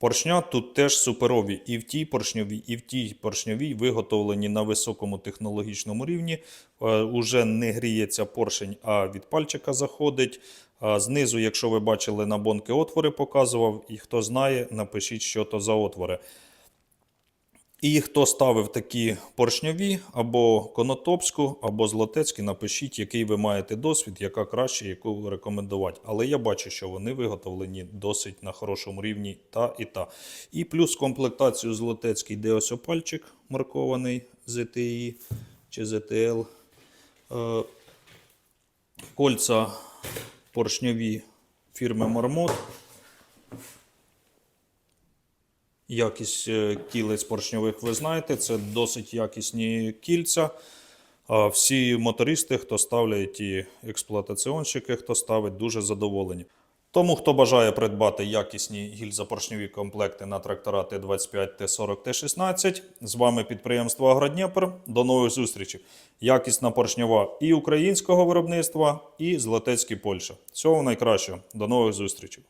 Поршня тут теж суперові. І в тій поршньовій, і в тій поршньовій виготовлені на високому технологічному рівні. Е, Уже не гріється поршень, а від пальчика заходить. Знизу, якщо ви бачили на бонки отвори, показував. І хто знає, напишіть, що то за отвори. І хто ставив такі поршньові, або конотопську, або злотецькі, напишіть, який ви маєте досвід, яка краще, яку рекомендувати. Але я бачу, що вони виготовлені досить на хорошому рівні та і та. І плюс комплектацію злотецький йде ось опальчик маркований ZTI чи ZTL. Е, Кольця поршньові фірми Мармот. Якість е, кілець поршньових ви знаєте, це досить якісні кільця. А всі мотористи, хто ставлять і експлуатаціонщики, хто ставить, дуже задоволені. Тому, хто бажає придбати якісні гільзопоршньові комплекти на трактора Т-25, Т-40, Т-16, з вами підприємство Агродніпр. До нових зустрічей. Якісна поршньова і українського виробництва, і Златецький Польща. Всього найкращого. До нових зустрічей.